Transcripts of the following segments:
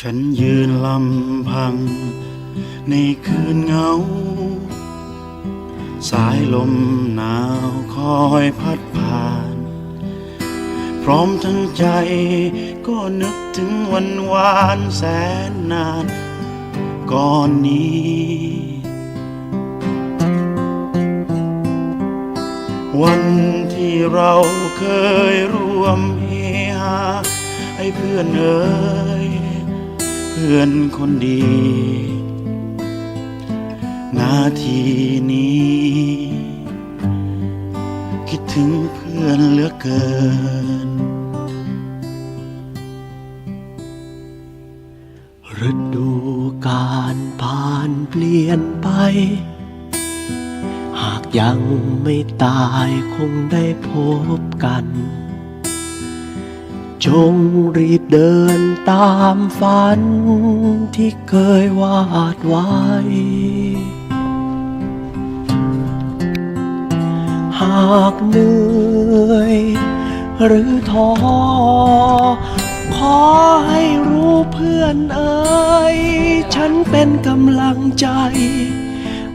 ฉันยืนลำพัง ในคืนเงา สายลมหนาวคอยพัดผ่าน พร้อมทั้งใจก็นึกถึงวันวานแสนนาน ก่อนนี้ วันที่เราเคยร่วมเฮฮาให้เพื่อนเอ่ย พื่อนคนดี นาทีนี้ คิดถึงเพื่อนเหลือเกิน ฤดูกาลผ่านเปลี่ยนไป หากยังไม่ตายคงได้พบกัน จงรีบเดินตามฝันที่เคยวาดไว้ หากเหนื่อยหรือท้อขอให้รู้เพื่อนเอ่ยฉันเป็นกำลังใจ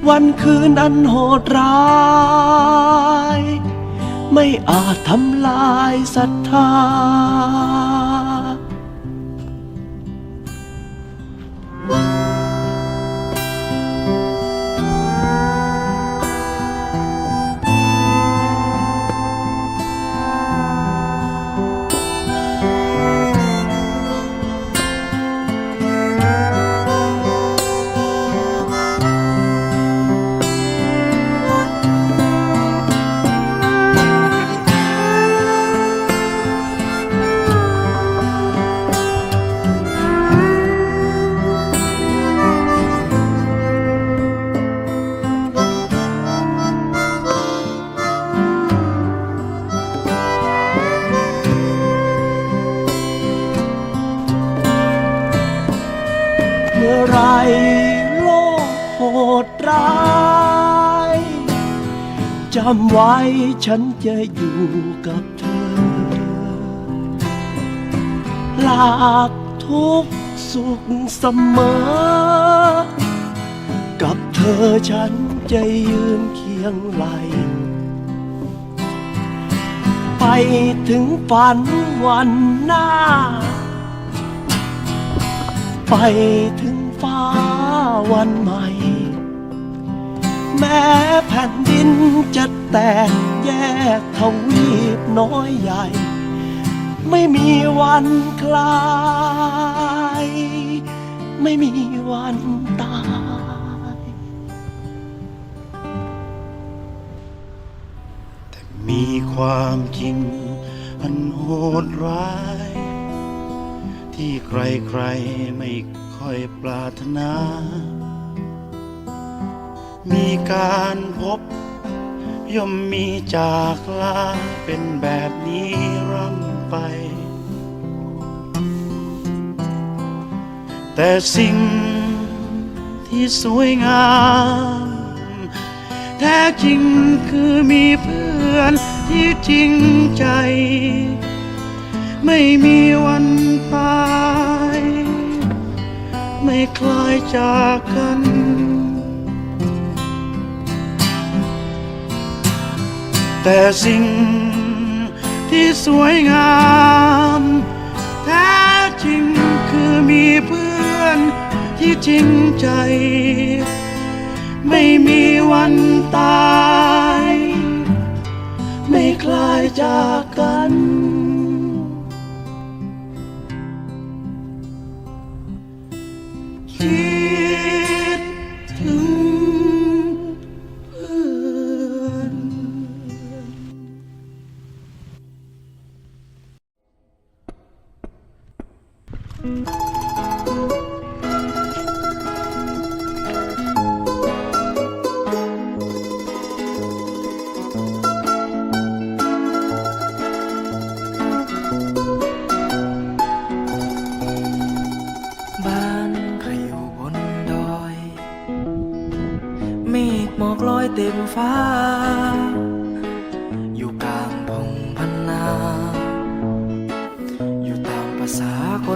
วันคืนอันโหดร้าย อาจทำลายศรัทธา จำไว้ฉันจะอยู่กับเธอ หลากทุกสุขเสมอ กับเธอฉันจะยืนเคียงไหล ไปถึงฝันวันหน้า ไปถึงฟ้าวันใหม่ แม้แผ่นดินจะ แตกแยกทวีปน้อยใหญ่ ไม่มีวันคลาย ไม่มีวันตายมีความจริงอันโหดร้าย ที่ใครๆไม่ค่อยปรารถนา มีการพบ ย่อมมีจากลาเป็นแบบนี้ร่ำไป แต่สิ่งที่สวยงาม แท้จริงคือมีเพื่อนที่จริงใจ ไม่มีวันตาย ไม่คลายจากกัน แต่สิ่งที่สวยงามแท้จริงคือมีเพื่อนที่จริงใจ ไม่มีวันตาย ไม่คลายจากกัน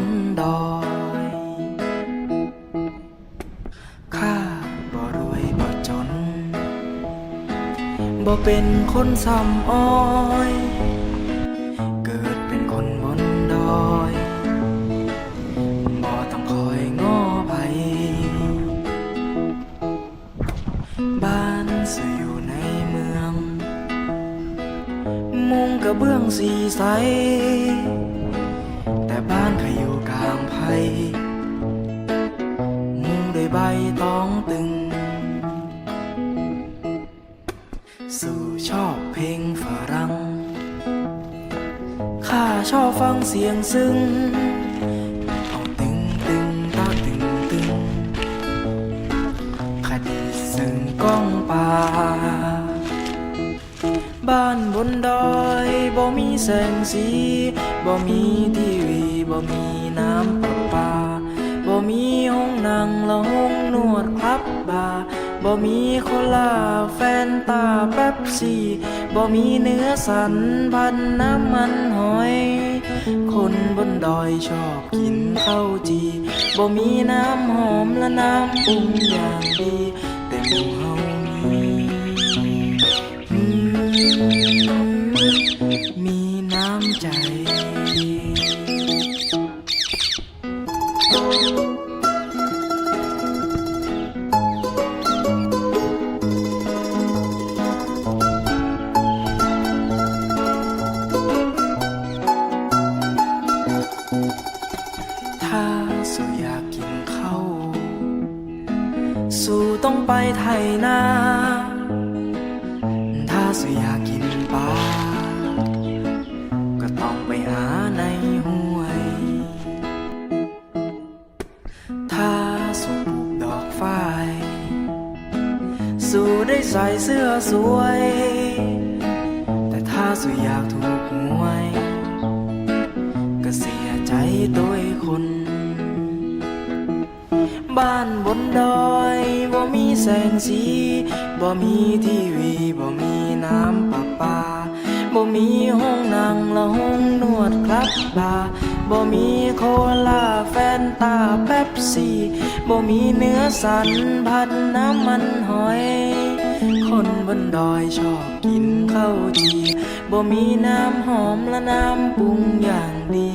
นดอยข้าบ่รวยบ่จนบ่เป็นคนซ้ำอ้อย เกิดเป็นคนบนดอยบ่ต้องคอยง้อไผบ้านสิอยู่ในเมือง มุงกระเบื้องสีใส ลงฝรั่ง ข้าชอบฟังเสียงซึ้ง เอาตึงตึงตาตึงตึงคดีซึ่งก้องป่า บ้านบนดอยบ่มีแสงสีบ่มีทีวีบ่มีน้ำประปาบ่มีห้องนั่งและห้องนวดครับบา บ่มีโคลาแฟนตาแป๊บซี่บ่มีเนื้อสันพันน้ำมันหอย คนบนดอยชอบกินข้าวจีบ่มีน้ำหอมและน้ำปรุงอย่างดีแต่หมู่เฮามีอืมมีน้ำใจ ใส่เสื้อสวย แต่ถ้าสุอยากถูกหวย ก็เสียใจโดยคน บ้านบนดอยบ่มีแสงสีบ่มีทีวีบ่มีน้ำประปาบ่มีห้องนั่งและห้องนวดครับบาร์บ่มีโคลาแฟนตาแป๊บซี่บ่มีเนื้อสันพันน้ำมันหอย คนบนดอยชอบกินข้าวจีบ่มีน้ำหอมและน้ำปรุงอย่างดี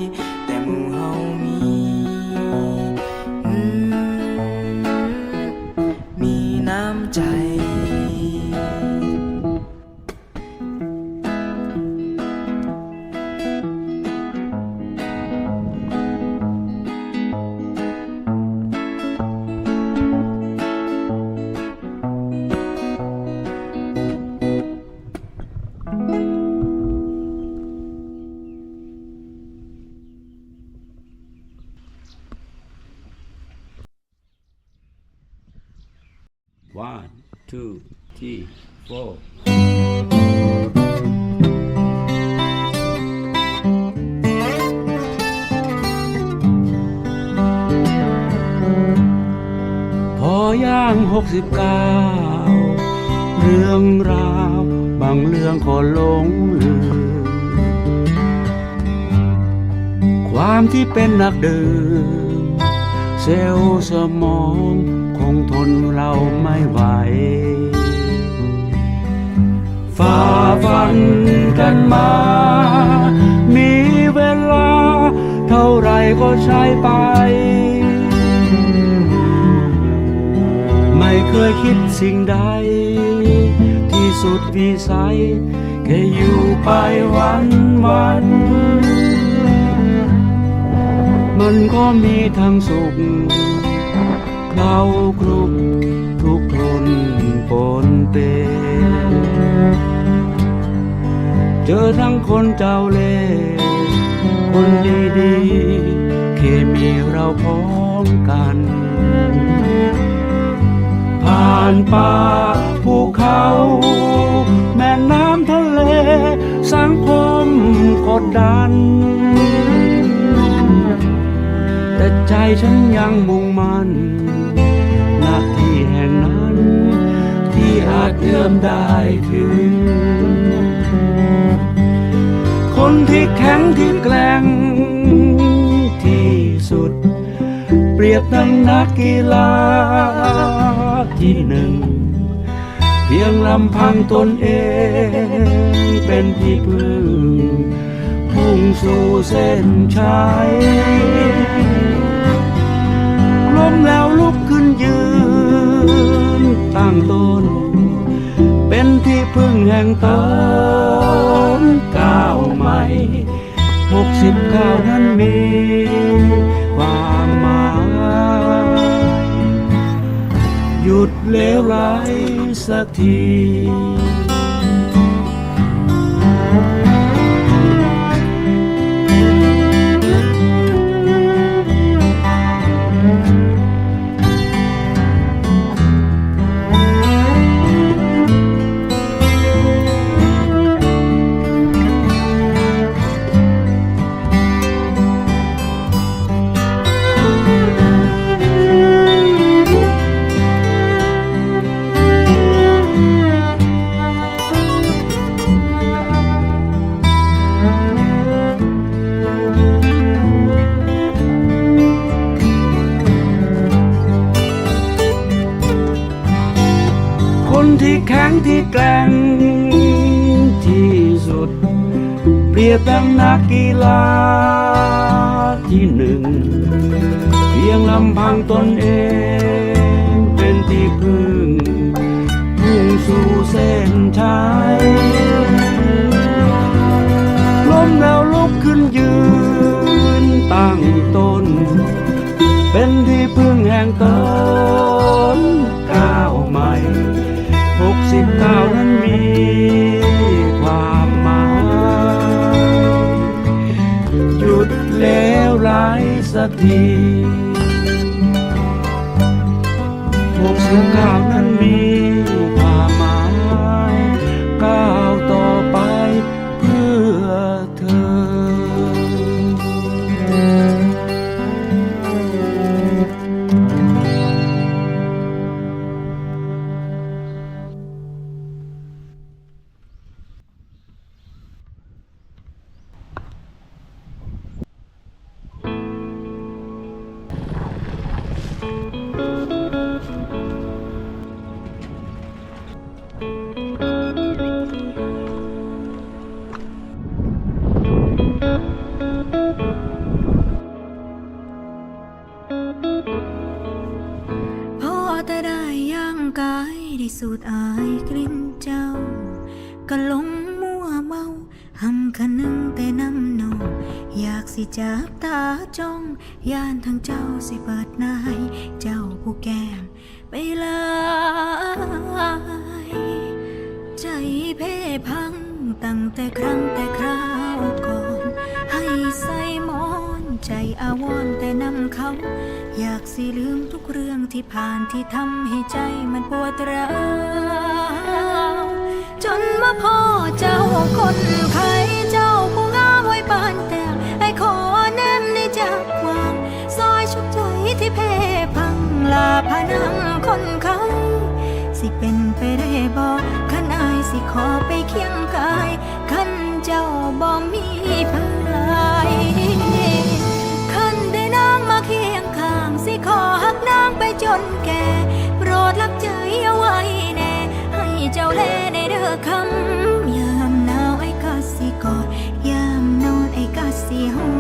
ย่างหกสิบเก้าเรื่องราวบางเรื่องก็หลงลืมความที่เป็นนักดื่มเซลล์สมองคงทนเราไม่ไหวฝ่าฟันกันมา มีเวลาเท่าไรก็ใช้ไป ไม่เคยคิดสิ่งใด ที่สุดวิสัยแค่อยู่ไปวันวัน มันก็มีทั้งสุขเรากรุบทุกทนปนเปเจอทั้งคนเจ้าเล่ห์คนดีๆเคมีเราพร้อมกันานป่าภูเขา แม่น้ำทะเล สังคมกดดัน แต่ใจฉันยังมุ่งมั่นหน้าที่แห่งนั้น ที่อาจเอื้อมได้ถึง คนที่แข็งที่แกร่งที่สุด เปรียบดังนักกีฬา ที่หนึ่ง เพียงลำพังตนเองเป็นที่พึ่งพุ่งสู่เส้นชัยล้มแล้วลุกขึ้นยืนตั้งตน เป็นที่พึ่งแห่งตนก้าวใหม่หกสิบก้าวนั้นมีความหมาย เลวร้ายสักที ที่แข็งที่แกร่งที่สุด เปรียบดังนักกีฬาที่หนึ่ง เพียงลำพังตนเองเป็นที่พึ่งพุ่งสู่เส้นชัยล้มแล้วลุกขึ้นยืนตั้งตน เป็นที่พึ่งแห่งตนก้าวใหม่ สิบเก้านั้นมีความหมายหยุดแล้วร้สักที กายได้สูดอายกลิ่นเจ้า ก็หลงมัวเมาหำคนึงแต่น้ำนองอยากสิจับตาจ้องย่านทางเจ้าสิเปิดนายเจ้าผู้แก้มไปเลยใจเพ่พังตั้งแต่ครั้งแต่คราวก่อน ให้ใส่หมอ ใจอาวรณ์แต่นำเขา อยากสิลืมทุกเรื่องที่ผ่านที่ทำให้ใจมันปวดร้าวจนมาพ่อเจ้าคนไข้เจ้าผู้งามไว้ปานแต่ไอ้ขอแนมในจากวางซอยชุกใจที่เพพังลาพนังคนไข้สิเป็นไปได้บ่ขันอายสิขอไปเคียงกายขันเจ้าบ่มีพาย นางไปจนแก่ โปรดรับใจเอาไว้แน่ ให้เจ้าแลในเด้อคำยามหนาวไอ้กาสิกอด ยามนอนไอ้กาสิหอม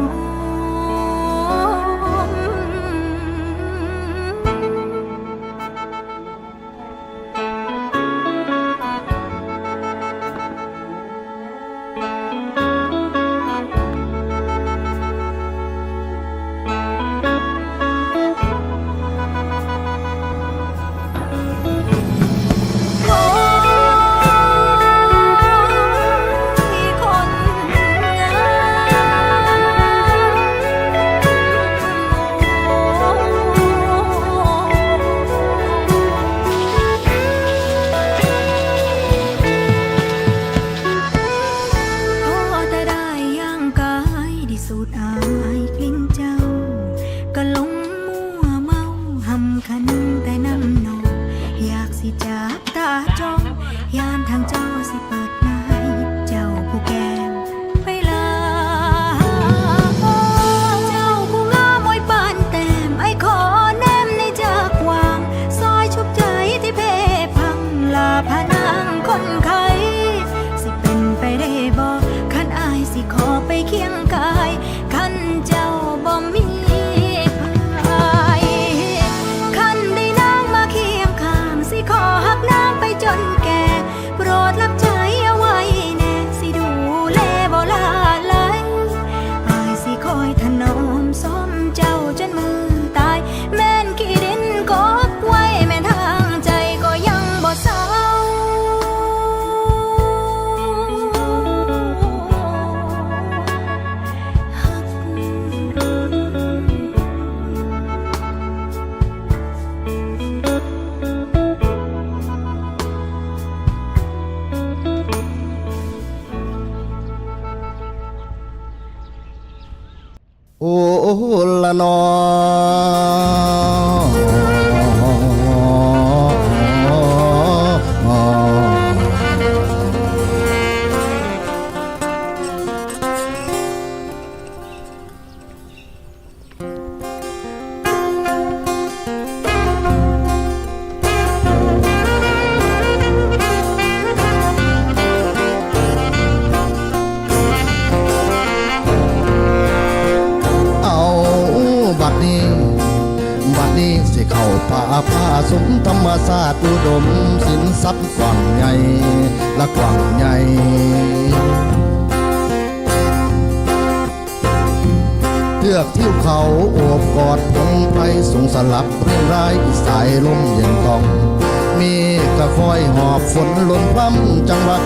ยา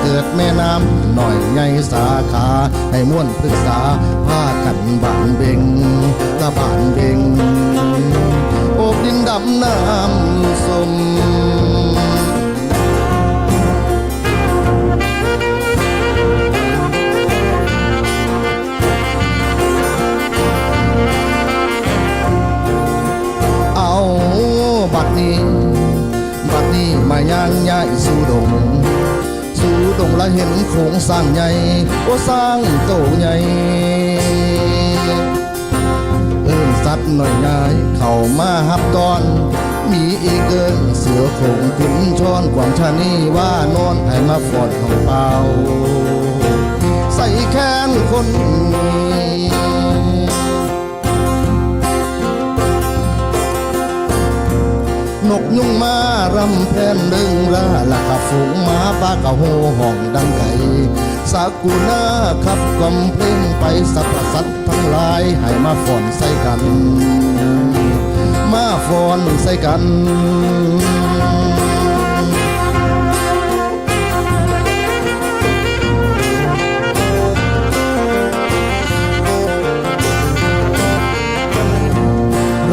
เกิดแม่น้ำหน่อยใหญ่สาขา ให้ม่วนปรึกษาผ้ากันบานเบงตะบานเบงโอบดินดำน้ำสม ละเห็นโครงสร้างใหญ่โอ้สร้างโตใหญ่เอิ้นสัตว์หน่อยง่ายเข้ามาหับตอน มีอีกเกินเสือโขงขุนช้อนกวางชานีว่านอนให้มาฟอดของเปล่า ใส่แค้นคนนี้ กยุงมารำแพนเดิงราละกะฝูงมาปากะโหห้องดังไก่สากุณาขับกำเพลงไปสรรพสัตทั้งหลายให้มาฟอนใส่กัน มาฟอนใส่กัน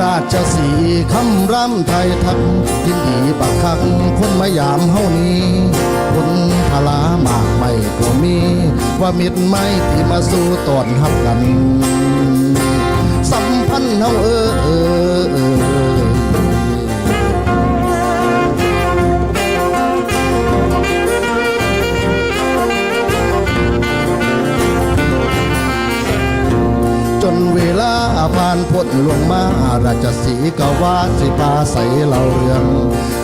ราชสีคำร่ำไทยทักยินดีบักคักคนมายามเฮานี้คนพลามากไม่ก็มี ว่ามิตรไม่ที่มาสู้ตอนหับกัน สัมพันธ์เฮาเออเออ เวลาผ่านพ้นลวงมาราชสีกว่าสิปาใสเหล่าเรือง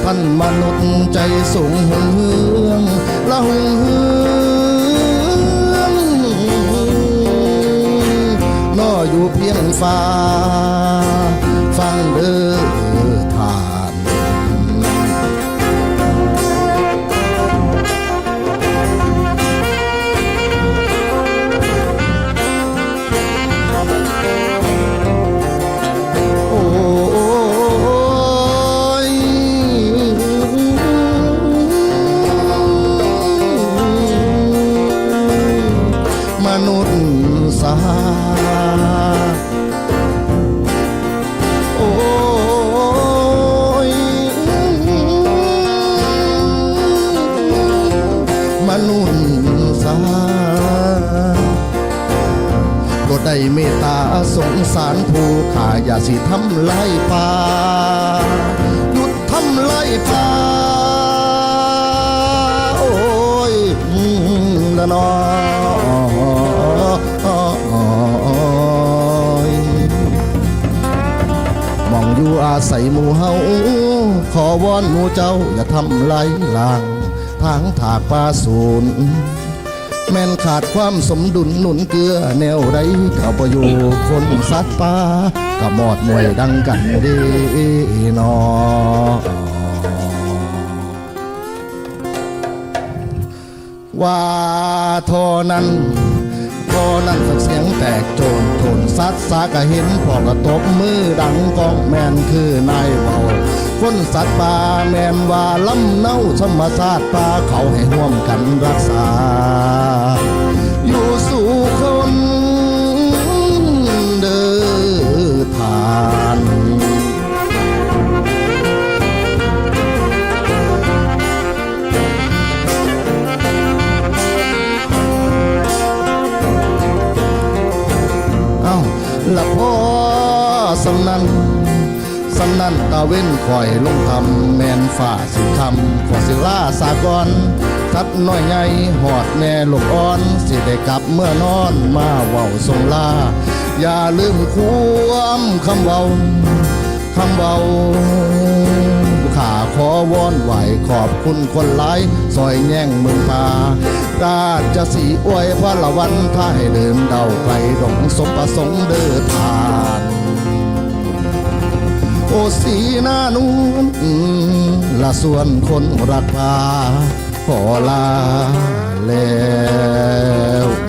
ท่านมนุษย์ใจสูงหงเฮืองละหงเฮืองนออยู่เพียงฟ้า ฟังเด้อ โอ้ยอืมละนอยมองอยู่อาศัยหมู่เฮาขอวอนหมู่เจ้าอย่าทำลายล่างทางถากป่าศูนย์แม่นขาดความสมดุลหนุนเกลือแนวใดก็บ่อยู่คนสัตว์ป่าก็หมอดมวยดังกันดีนอ ว่าทอนั้นทอนั้นสักเสียงแตกโจนโจนซัดสากะเห็นพอกระตบมือดังกองแมนคือนายเบาคนสัตว์ป่าแมนว่าลำเน่าธรรมชาสตร์ป่าเขาให้ร่วมกันรักษา นั้นตาเว้นคอยลงทำแมนฝ่าสิคำขอสิลาสากอนทัดน้อยใหญ่หอดแม่ลูกอ่อน สิได้กลับเมื่อนอนมาเว้าทรงลา อย่าลืมความคำเว้าคำเว้าข้าขอวอนไหวขอบคุณคนหลายซอยแย่งมืองป่าราชสีอวยพระละวันถ้าให้เดินเดาไกลดงสมประสงค์เดินทาน สีหน้านูนละส่วนคนรักป่าขอลาแล้ว